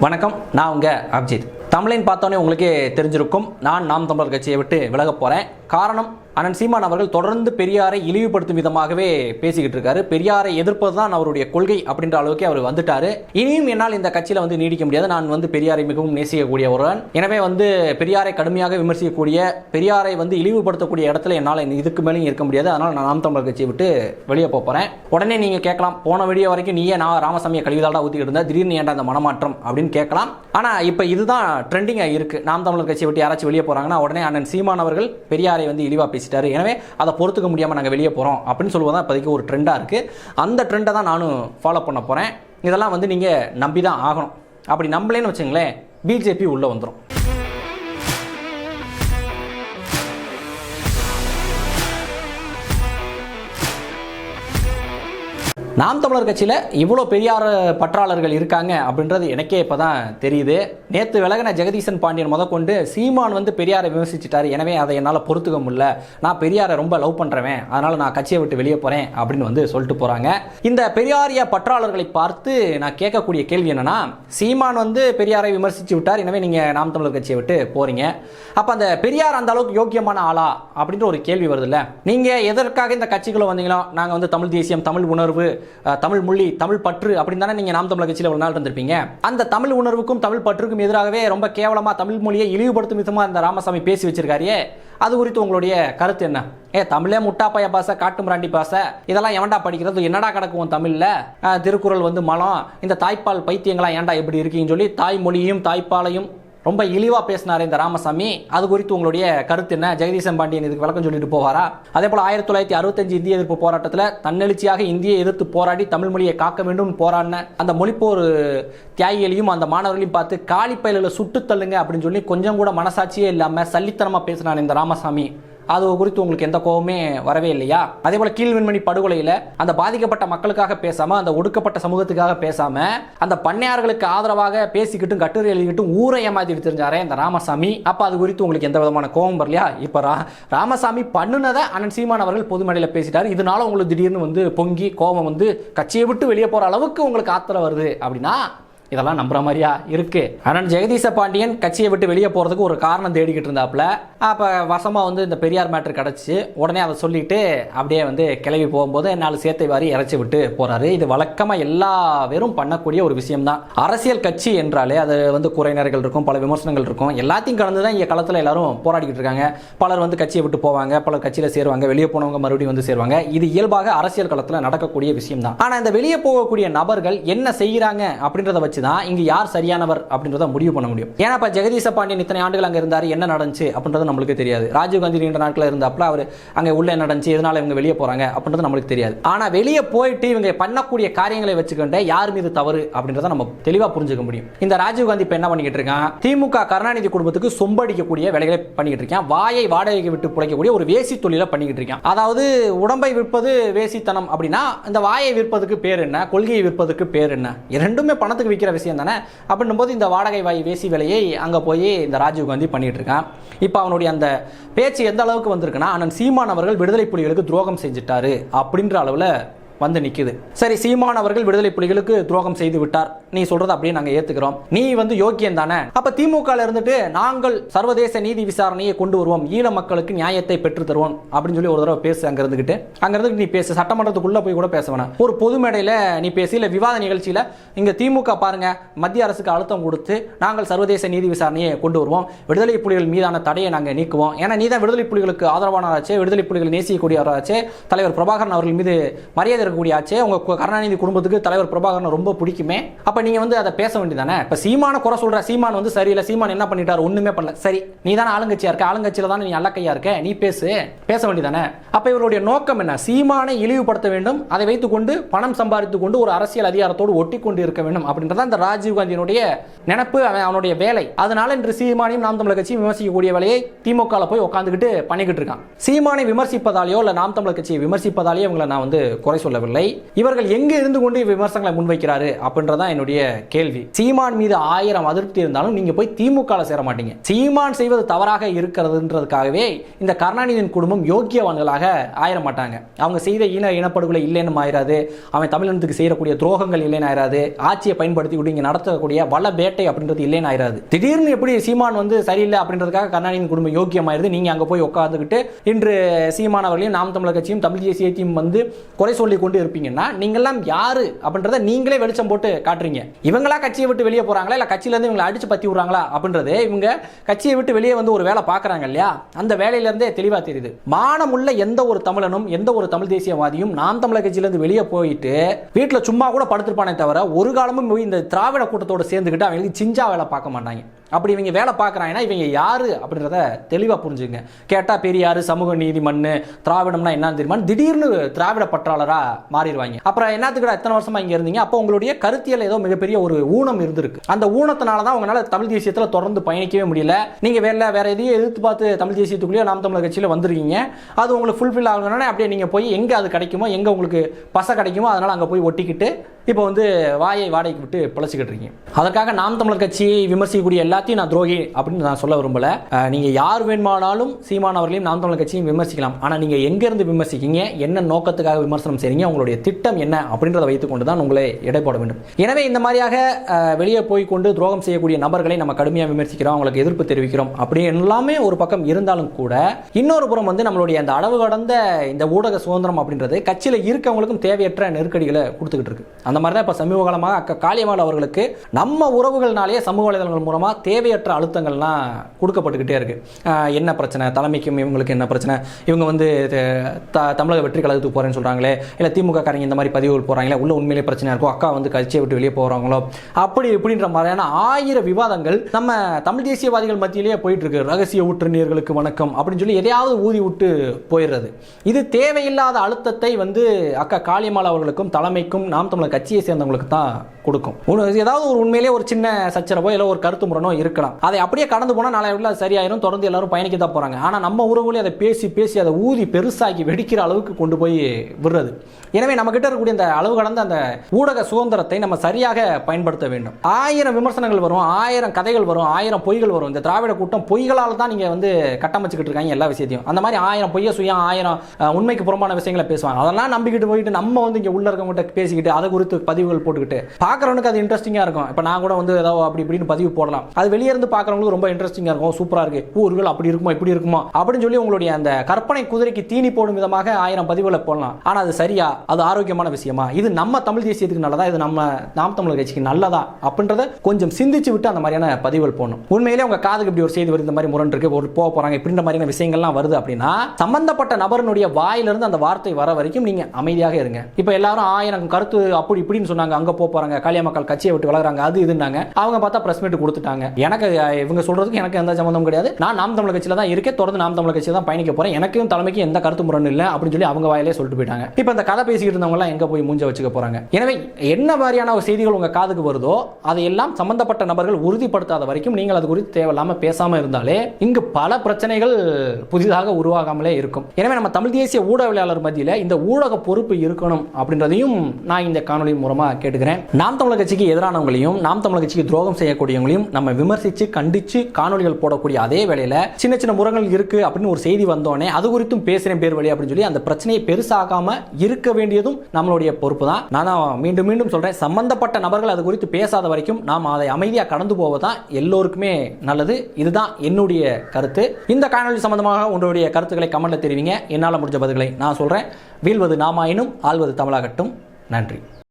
வணக்கம் நான் உங்க அபிஜித். தமிழின் பார்த்தோன்னே உங்களுக்கே தெரிஞ்சிருக்கும். நான் நாம் தமிழர் கட்சியை விட்டு விலக போறேன். காரணம் அண்ணன் சீமான் அவர்கள் தொடர்ந்து பெரியாரை இழிவுபடுத்தும் விதமாகவே பேசிக்கிட்டு இருக்காரு. பெரியாரை எதிர்ப்பது தான் அவருடைய கொள்கை அப்படின்ற அளவுக்கு அவர் வந்துட்டாரு. இனியும் என்னால் இந்த கட்சியில வந்து நீடிக்க முடியாது. நான் வந்து பெரியாரை மிகவும் நேசிக்கக்கூடிய ஒருவன். எனவே வந்து பெரியாரை கடுமையாக விமர்சிக்கக்கூடிய பெரியாரை வந்து இழிவுபடுத்தக்கூடிய இடத்துல என்னால் இதுக்கு மேலேயும் இருக்க முடியாது. அதனால் நான் நாம் தமிழர் கட்சியை விட்டு வெளியே போகிறேன் போறேன். உடனே நீங்க கேட்கலாம். போன வீடியோ வரைக்கும் நீயே நான் ராமசாமியை கழிவுதாடா ஊத்திக்கிட்டு இருந்தா திடீர்னு ஏன்டா அந்த மனமாற்றம் அப்படின்னு கேட்கலாம். ஆனா இப்போ இதுதான் ட்ரெண்டிங்காக இருக்கு. நாம் தமிழர் கட்சியை விட்டு யாராச்சும் வெளியே போறாங்கன்னா உடனே அண்ணன் சீமான் அவர்கள் பெரியாரை வந்து இழிவா பேசிட்டாரு. எனவே அதை பொறுத்துக்க முடியாம நாங்க வெளியே போறோம் அப்படின்னு சொல்லுவதான் இப்போதைக்கு ஒரு ட்ரெண்டா இருக்கு. அந்த ட்ரெண்டை தான் நானும் ஃபாலோ பண்ண போறேன். இதெல்லாம் வந்து நீங்க நம்பி தான் ஆகணும். அப்படி நம்பலேன்னு வச்சுங்களேன் பிஜேபி உள்ள வந்துடும் நாம் தமிழர் கட்சியில் இவ்வளோ பெரியார் பற்றாளர்கள் இருக்காங்க அப்படின்றது எனக்கே இப்போ தான் தெரியுது. நேற்று விலகின ஜெகதீசன் பாண்டியன் முதற்கொண்டு சீமான் வந்து பெரியாரை விமர்சிச்சிட்டாரு. எனவே அதை என்னால் பொறுத்துக்க முடியல. நான் பெரியாரை ரொம்ப லவ் பண்ணுறவன் அதனால் நான் கட்சியை விட்டு வெளியே போகிறேன் அப்படின்னு வந்து சொல்லிட்டு போகிறாங்க இந்த பெரியாரிய பற்றாளர்களை பார்த்து நான் கேட்கக்கூடிய கேள்வி என்னன்னா சீமான் வந்து பெரியாரை விமர்சித்து விட்டார். எனவே நீங்கள் நாம் தமிழர் கட்சியை விட்டு போகிறீங்க அப்போ அந்த பெரியார் அந்த அளவுக்கு யோக்கியமான ஆளா அப்படின்ற ஒரு கேள்வி வருதுல்ல. நீங்கள் எதற்காக இந்த கட்சிகளை வந்தீங்களோ நாங்கள் வந்து தமிழ் தேசியம் தமிழ் உணர்வு தமிழ் மொழி தமிழ் பற்று அப்படின்னு தானே நீங்கள் நாம் தமிழர் கட்சியில் ஒரு நாள் இருந்திருப்பீங்க. அந்த தமிழ் உணர்வுக்கும் தமிழ் பற்றுக்கும் எதிராகவே ரொம்ப கேவலமாக தமிழ் மொழியை இழிவுபடுத்தும் விதமாக இந்த ராமசாமி பேசி வச்சிருக்காரியே அது குறித்து உங்களுடைய கருத்து என்ன? ஏ தமிழே முட்டாப்பைய பாச காட்டு மிராண்டி பாச? இதெல்லாம் எவன்டா படிக்கிறது? என்னடா கிடக்கும் தமிழ்ல? திருக்குறள் வந்து மலம். இந்த தாய்ப்பால் பைத்தியங்களா ஏன்டா எப்படி இருக்கீங்கன்னு சொல்லி தாய்மொழியும் தாய்ப்பாலையும் ரொம்ப இழிவாக பேசினார் இந்த ராமசாமி. அது குறித்து உங்களுடைய கருத்து என்ன? ஜெகதீசன் பாண்டியன் இதுக்கு விளக்கம் சொல்லிட்டு போவாரா? அதே போல் ஆயிரத்தி தொள்ளாயிரத்தி அறுபத்தஞ்சு இந்திய எதிர்ப்பு போராட்டத்தில் தன்னெழுச்சியாக இந்தியை எதிர்த்து போராடி தமிழ் மொழியை காக்க வேண்டும் போராடின அந்த மொழிப்போர் தியாகிகளையும் அந்த மாணவர்களையும் பார்த்து காலிப்பயிலில் சுட்டு தள்ளுங்க அப்படின்னு சொல்லி கொஞ்சம் கூட மனசாட்சியே இல்லாமல் சல்லித்தனமாக பேசினார் இந்த ராமசாமி. அது குறித்து உங்களுக்கு எந்த கோவமே வரவே இல்லையா? அதே போல கீழ்வெண்மணி படுகொலையில அந்த பாதிக்கப்பட்ட மக்களுக்காக பேசாம அந்த ஒடுக்கப்பட்ட சமூகத்துக்காக பேசாம அந்த பண்ணையார்களுக்கு ஆதரவாக பேசிக்கிட்டும் கட்டுரை எழுதிக்கிட்டும் ஊரை ஏமாத்திட்டு தெரிஞ்சாரே இந்த ராமசாமி. அப்ப அது குறித்து உங்களுக்கு எந்த விதமான கோவம் வரலையா? இப்ப ரா- ராமசாமி பண்ணுனதை அண்ணன் சீமான் அவர்கள் பொது பேசிட்டார். பேசிட்டாரு இதனால உங்களுக்கு திடீர்னு வந்து பொங்கி கோபம் வந்து கட்சியை விட்டு வெளியே போற அளவுக்கு உங்களுக்கு ஆத்திரம் வருது அப்படின்னா இதெல்லாம் நம்புற மாதிரியா இருக்கு. ஆனால் ஜெகதீச பாண்டியன் கட்சியை விட்டு வெளியே போறதுக்கு ஒரு காரணம் தேடிக்கிட்டு இருந்தாப்புல. அப்ப வசமா வந்து இந்த பெரியார் மேட்டர் கிடச்சி உடனே அதை சொல்லிட்டு அப்படியே வந்து கிளவி போகும்போது நாலு சேர்த்தை வாரி இறைச்சி விட்டு போறாரு. இது வழக்கமா எல்லா பேரும் பண்ணக்கூடிய ஒரு விஷயம்தான். அரசியல் கட்சி என்றாலே அது வந்து குறைநர்கள் இருக்கும் பல விமர்சனங்கள் இருக்கும். எல்லாத்தையும் கடந்து தான் இங்க களத்துல எல்லாரும் போராடிக்கிட்டு இருக்காங்க. பலர் வந்து கட்சியை விட்டு போவாங்க பலர் கட்சியில சேருவாங்க வெளியே போனவங்க மறுபடியும் வந்து சேருவாங்க. இது இயல்பாக அரசியல் களத்துல நடக்கக்கூடிய விஷயம் தான் ஆனா இந்த வெளியே போகக்கூடிய நபர்கள் என்ன செய்யறாங்க அப்படின்றத வச்சு தான் இங்க யார் சரியானவர் அப்படின்றத முடிவு பண்ண முடியும். ஏன்னா இப்ப ஜெகதீச பாண்டியன் இத்தனை ஆண்டுகள் அங்க இருந்தாரு என்ன நடந்துச்சு அப்படின்றது நம்மளுக்கு தெரியாது. ராஜீவ்காந்தி நீண்ட நாட்கள் இருந்தப்பல அவர் அங்க உள்ள என்ன நடந்துச்சு எதனால இவங்க வெளியே போறாங்க அப்படின்றது நம்மளுக்கு தெரியாது. ஆனா வெளியே போயிட்டு இவங்க பண்ணக்கூடிய காரியங்களை வச்சுக்கிட்டு யார் மீது தவறு அப்படின்றத நம்ம தெளிவா புரிஞ்சுக்க முடியும். இந்த ராஜீவ்காந்தி இப்ப என்ன பண்ணிக்கிட்டு இருக்கான்? திமுக கருணாநிதி குடும்பத்துக்கு சொம்படிக்கக்கூடிய வேலைகளை பண்ணிக்கிட்டு இருக்கான். வாயை வாடகைக்கு விட்டு பிழைக்கக்கூடிய ஒரு வேசி தொழிலை பண்ணிக்கிட்டு இருக்கான். அதாவது உடம்பை விற்பது வேசித்தனம் அப்படின்னா இந்த வாயை விற்பதுக்கு பேர் என்ன? கொள்கையை விற்பதுக்கு பேர் என்ன? இரண்டுமே பணத்துக்கு விற்கிற விஷயம் தானே? அப்படின்னும் போது இந்த வாடகை வாய் வேசி வேலையை அங்க போய் இந்த ராஜீவ் காந்தி பண்ணிட்டு இருக்கான். இப்போ அவனுடைய அந்த பேச்சு எந்த அளவுக்கு வந்திருக்குன்னா அண்ணன் சீமான் அவர்கள் விடுதலை புலிகளுக்கு துரோகம் செஞ்சுட்டாரு அப்படின்ற அளவில் வந்து நிக்குது. சரி சீமான் அவர்கள் விடுதலை புலிகளுக்கு துரோகம் செய்து விட்டார். நீ சொல்றதை அப்படியே நாங்கள் ஏத்துக்கிறோம். நீ வந்து யோக்கியம் தானே? அப்ப திமுக இருந்துட்டு நாங்கள் சர்வதேச நீதி விசாரணையை கொண்டு வருவோம். ஈழ மக்களுக்கு நியாயத்தை பெற்று தருவோம் அப்படின்னு சொல்லி ஒரு தடவை பேசு அங்க இருந்துகிட்டு. அங்க இருந்து நீ பேசு. சட்டமன்றத்துக்குள்ள போய் கூட பேச வேணாம். ஒரு பொது மேடையில நீ பேசி. இல்ல விவாத நிகழ்ச்சியில இங்க திமுக பாருங்க மத்திய அரசுக்கு அழுத்தம் கொடுத்து நாங்கள் சர்வதேச நீதி விசாரணையை கொண்டு வருவோம். விடுதலை புலிகள் மீதான தடையை நாங்கள் நீக்குவோம். ஏன்னா நீ தான் விடுதலை புலிகளுக்கு ஆதரவானவராச்சே விடுதலை புலிகள் நேசிக்கக்கூடியவராச்சே. தலைவர் பிரபாகரன் அவர்கள் மீது மரியாதை இருக்கக்கூடிய ஆச்சே உங்க கருணாநிதி குடும்பத்துக்கு தலைவர் பிரபாகரன் ரொம்ப பிடிக்குமே. அப்ப நீங்க வந்து அதை பேச வேண்டியதானே இப்ப சீமான குறை சொல்ற சீமான் வந்து சரியில்லை சீமான் என்ன பண்ணிட்டாரு? ஒண்ணுமே பண்ணல. சரி நீ தானே ஆளுங்கட்சியா இருக்க? ஆளுங்கட்சியில தானே நீ அல்லக்கையா இருக்க? நீ பேசு. பேச வேண்டியதானே அப்ப இவருடைய நோக்கம் என்ன? சீமானை இழிவுபடுத்த வேண்டும் அதை வைத்துக்கொண்டு பணம் சம்பாதித்து கொண்டு ஒரு அரசியல் அதிகாரத்தோடு ஒட்டி கொண்டு இருக்க வேண்டும் அப்படின்றத அந்த ராஜீவ் காந்தியினுடைய நினைப்பு அவன் அவனுடைய வேலை. அதனால இன்று சீமானையும் நாம் தமிழர் கட்சியும் விமர்சிக்கக்கூடிய வேலையை திமுக போய் உட்காந்துக்கிட்டு பண்ணிக்கிட்டு இருக்கான். சீமானை விமர்சிப்பதாலேயோ இல்ல நாம் தமிழர் கட்சியை விமர்சிப்பதாலேயோ இவங்களை நான் வந்து குறை சொல்ல ஏற்றுக்கொள்ளவில்லை இவர்கள் எங்கு இருந்து கொண்டு விமர்சனங்களை முன்வைக்கிறாரு அப்படின்றதான் என்னுடைய கேள்வி. சீமான் மீது ஆயிரம் அதிருப்தி இருந்தாலும் நீங்க போய் திமுக சேர மாட்டீங்க. சீமான் செய்வது தவறாக இருக்கிறதுன்றதுக்காகவே இந்த கருணாநிதியின் குடும்பம் யோக்கியவான்களாக ஆயிர மாட்டாங்க. அவங்க செய்த இன இனப்படுகொலை இல்லைன்னு ஆயிராது அவன் தமிழினத்துக்கு செய்யக்கூடிய துரோகங்கள் இல்லைன்னு ஆயிராது ஆட்சியை பயன்படுத்தி இங்க நடத்தக்கூடிய வள வேட்டை அப்படின்றது இல்லைன்னு ஆயிராது திடீர்னு எப்படி சீமான் வந்து சரியில்லை அப்படின்றதுக்காக கருணாநிதியின் குடும்பம் யோக்கியமாயிருது. நீங்க அங்க போய் உட்காந்துக்கிட்டு இன்று சீமான் அவர்களையும் நாம் தமிழர் கட்சியும் தமிழ் தேசியத்தையும் வந்து குறை சொல்லி கொண்டு கொண்டு இருப்பீங்கன்னா நீங்கெல்லாம் யாரு அப்படின்றத நீங்களே வெளிச்சம் போட்டு காட்டுறீங்க. இவங்களா கட்சியை விட்டு வெளியே போறாங்களா? இல்ல கட்சியில இருந்து இவங்களை அடிச்சு பத்தி விடுறாங்களா? அப்படின்றது இவங்க கட்சியை விட்டு வெளியே வந்து ஒரு வேலை பார்க்குறாங்க இல்லையா? அந்த வேலையில இருந்தே தெளிவா தெரியுது. மானமுள்ள எந்த ஒரு தமிழனும் எந்த ஒரு தமிழ் தேசியவாதியும் நாம் தமிழர் கட்சியில இருந்து வெளியே போயிட்டு வீட்டுல சும்மா கூட படுத்திருப்பானே தவிர ஒரு காலமும் இந்த திராவிட கூட்டத்தோட சேர்ந்துக்கிட்டு அவங்களுக்கு சிஞ்சா வேலை பார்க்க மாட்டாங்க. அப்படி இவங்க வேலை பார்க்குறாங்கன்னா இவங்க யார் அப்படின்றத தெளிவாக புரிஞ்சுங்க. கேட்டால் பெரியார் சமூக நீதி மண் திராவிடம்னா என்னன்னு தெரியுமா திடீர்னு திராவிட பற்றாளராக மாறிடுவாங்க. அப்புறம் என்னத்துக்கு எத்தனை வருஷமாக இங்கே இருந்தீங்க? அப்போ உங்களுடைய கருத்தியல் ஏதோ மிகப்பெரிய ஒரு ஊனம் இருந்திருக்கு. அந்த ஊனத்தினால தான் உங்களால் தமிழ் தேசியத்தில் தொடர்ந்து பயணிக்கவே முடியல. நீங்கள் வேற வேற எதையும் எதிர்த்து பார்த்து தமிழ் தேசியத்துக்குள்ளேயே நாம் தமிழர் கட்சியில் வந்திருக்கீங்க. அது உங்களுக்கு ஃபுல்ஃபில் ஆகணும்னா அப்படியே நீங்கள் போய் எங்கே அது கிடைக்குமோ எங்கே உங்களுக்கு பசை கிடைக்குமோ அதனால் அங்கே போய் ஒட்டிக்கிட்டு இப்போ வந்து வாயை வாடகைக்கு விட்டு பிழைச்சிக்கிட்டு இருக்கீங்க. அதற்காக நாம் தமிழர் கட்சியை விமர்சிக்கக்கூடிய எல்லாத்தையும் நான் துரோகி அப்படின்னு நான் சொல்ல விரும்பல. நீங்கள் நீங்க யார் வேணுமானாலும் சீமான் அவர்களையும் நாம் தமிழர் கட்சியும் விமர்சிக்கலாம். ஆனா நீங்க எங்கேருந்து விமர்சிக்கீங்க என்ன நோக்கத்துக்காக விமர்சனம் செய்றீங்க உங்களுடைய திட்டம் என்ன அப்படின்றத வைத்துக்கொண்டு தான் உங்களை எடை போட வேண்டும். எனவே இந்த மாதிரியாக வெளியே போய் கொண்டு துரோகம் செய்யக்கூடிய நபர்களை நம்ம கடுமையாக விமர்சிக்கிறோம் அவங்களுக்கு எதிர்ப்பு தெரிவிக்கிறோம் அப்படி எல்லாமே ஒரு பக்கம் இருந்தாலும் கூட இன்னொரு புறம் வந்து நம்மளுடைய அந்த அளவு கடந்த இந்த ஊடக சுதந்திரம் அப்படின்றது கட்சியில் இருக்கவங்களுக்கும் தேவையற்ற நெருக்கடிகளை கொடுத்துக்கிட்டு இருக்கு. அந்த மாதிரி தான் இப்போ சமீப காலமாக அக்கா காளியம்மாள் அவர்களுக்கு நம்ம உறவுகள்னாலேயே சமூக வலைதளங்கள் மூலமாக தேவையற்ற அழுத்தங்கள்லாம் கொடுக்கப்பட்டுக்கிட்டே இருக்குது என்ன பிரச்சனை? தலைமைக்கும் இவங்களுக்கு என்ன பிரச்சனை? இவங்க வந்து த- த- தமிழக வெற்றி கழகத்துக்கு போகிறேன்னு சொல்கிறாங்களே இல்லை திமுக காரங்க இந்த மாதிரி பதிவுகள் போகிறாங்களே உள்ள உண்மையிலே பிரச்சனை இருக்கும் அக்கா வந்து கட்சியை விட்டு வெளியே போகிறாங்களோ அப்படி இப்படின்ற மாதிரியான ஆயிரம் விவாதங்கள் நம்ம தமிழ் தேசியவாதிகள் மத்தியிலேயே போயிட்டு இருக்கு ரகசிய ஊற்றுநீர்களுக்கு வணக்கம் அப்படின்னு சொல்லி எதையாவது ஊதி விட்டு போயிடுறது. இது தேவையில்லாத அழுத்தத்தை வந்து அக்கா காளியம்மாள் அவர்களுக்கும் தலைமைக்கும் நாம் தமிழர் கட்சியை சேர்ந்தவங்களுக்கு தான் கொடுக்கும். ஏதாவது ஒரு உண்மையிலேயே ஒரு சின்ன சச்சரவோ இல்லை ஒரு கருத்து முரணோ இருக்கலாம். அதை அப்படியே கடந்து போனால் நாளை வீட்டில் சரியாயிரும். தொடர்ந்து எல்லாரும் பயணிக்க தான் போறாங்க. ஆனால் நம்ம உறவுகளே அதை பேசி பேசி அதை ஊதி பெருசாக்கி வெடிக்கிற அளவுக்கு கொண்டு போய் விடுறது. எனவே நம்ம கிட்ட இருக்கக்கூடிய அந்த அளவு கடந்த அந்த ஊடக சுதந்திரத்தை நம்ம சரியாக பயன்படுத்த வேண்டும். ஆயிரம் விமர்சனங்கள் வரும் ஆயிரம் கதைகள் வரும் ஆயிரம் பொய்கள் வரும். இந்த திராவிட கூட்டம் பொய்களால் தான் நீங்க வந்து கட்டமைச்சுக்கிட்டு இருக்காங்க எல்லா விஷயத்தையும். அந்த மாதிரி ஆயிரம் பொய்ய சுயம் ஆயிரம் உண்மைக்கு புறம்பான விஷயங்களை பேசுவாங்க. அதெல்லாம் நம்பிக்கிட்டு போயிட்டு நம்ம வந்து இங்கே உள்ள இருக்கவங்ககிட்ட பேசிக்கிட்டு அதை குறித்து பதிவுகள் போட்டுக்கிட்டு. பார்க்குறவனுக்கு அது இன்ட்ரெஸ்டிங்காக இருக்கும். இப்போ நான் கூட வந்து ஏதாவது அப்படி இப்படின்னு பதிவு போடலாம். அது வெளியே இருந்து பார்க்குறவங்களுக்கு ரொம்ப இன்ட்ரெஸ்டிங்காக இருக்கும். சூப்பராக இருக்கு. ஊர்கள் அப்படி இருக்குமா இப்படி இருக்குமா? அப்படின்னு சொல்லி உங்களுடைய அந்த கற்பனை குதிரைக்கு தீனி போடும் விதமாக ஆயிரம் பதிவுகளை போடலாம். ஆனால் அது சரியா? அது ஆரோக்கியமான விஷயமா? இது நம்ம தமிழ் தேசியத்துக்கு நல்லதா? இது நம்ம நாம் தமிழர் கட்சிக்கு நல்லதா? அப்படின்றத கொஞ்சம் சிந்திச்சு விட்டு அந்த மாதிரியான பதிவுகள் போடணும். உண்மையிலே உங்க காதுக்கு இப்படி ஒரு செய்தி வருது இந்த மாதிரி முரண் இருக்கு ஒரு போக போறாங்க இப்படின்ற மாதிரியான விஷயங்கள்லாம் வருது அப்படின்னா சம்பந்தப்பட்ட நபரினுடைய வாயிலிருந்து அந்த வார்த்தை வர வரைக்கும் நீங்க அமைதியாக இருங்க. இப்போ எல்லாரும் ஆயிரம் கருத்து அப்படி இப்படின்னு சொன்னாங்க அங்க போக போறாங்க காளியா மக்கள் கட்சியை விட்டு விலகுறாங்க அது இதுனாங்க அவங்க பார்த்தா பிரஸ் மீட் கொடுத்துட்டாங்க. எனக்கு இவங்க சொல்றதுக்கு எனக்கு எந்த சம்மந்தம் கிடையாது. நான் நாம் தமிழ் கட்சியில தான் இருக்கேன் தொடர்ந்து நாம் தமிழ் கட்சியில தான் பயணிக்க போறேன். எனக்கும் தலைமைக்கு எந்த கருத்து முரண் இல்லை அப்படின்னு சொல்லி அவங்க வாயிலே சொல்லிட்டு போயிட்டாங்க. இப்போ இந்த கதை பேசிக்கிட்டு இருந்தவங்க எல்லாம் எங்க போய் மூஞ்ச வச்சுக்க போறாங்க? எனவே என்ன மாதிரியான ஒரு செய்திகள் உங்க காதுக்கு வருதோ அதையெல்லாம் சம்பந்தப்பட்ட நபர்கள் உறுதிப்படுத்தாத வரைக்கும் நீங்கள் அது குறித்து தேவையில்லாம பேசாம இருந்தாலே இங்கு பல பிரச்சனைகள் புதிதாக உருவாகாமலே இருக்கும். எனவே நம்ம தமிழ் தேசிய ஊடகவியலாளர் மத்தியில் இந்த ஊடக பொறுப்பு இருக்கணும் அப்படின்றதையும் நான் இந்த காணொலி மூலமா கேட்டுக்கிறேன். நாம் தமிழர் கட்சிக்கு எதிரானவங்களையும் நாம் தமிழர் கட்சிக்கு துரோகம் செய்யக்கூடியவங்களையும் நம்ம விமர்சித்து கண்டித்து காணொலிகள் போடக்கூடிய அதே வேளையில் சின்ன சின்ன முறங்கள் இருக்கு அப்படின்னு ஒரு செய்தி வந்தோடனே அது குறித்தும் பேசுகிறேன் பேர் வழி அப்படின்னு சொல்லி அந்த பிரச்சனையை பெருசாகாம இருக்க வேண்டியதும் நம்மளுடைய பொறுப்பு தான். நான் மீண்டும் மீண்டும் சொல்கிறேன் சம்பந்தப்பட்ட நபர்கள் அது குறித்து பேசாத வரைக்கும் நாம் அதை அமைதியாக கடந்து போவதான் எல்லோருக்குமே நல்லது. இதுதான் என்னுடைய கருத்து. இந்த காணொலி சம்பந்தமாக உங்களுடைய கருத்துக்களை கமெண்ட்ல தெரிவிங்க. என்னால் முடிஞ்ச பதில்களை நான் சொல்கிறேன் வீழ்வது நாமாயினும் ஆழ்வது தமிழாகட்டும். நன்றி.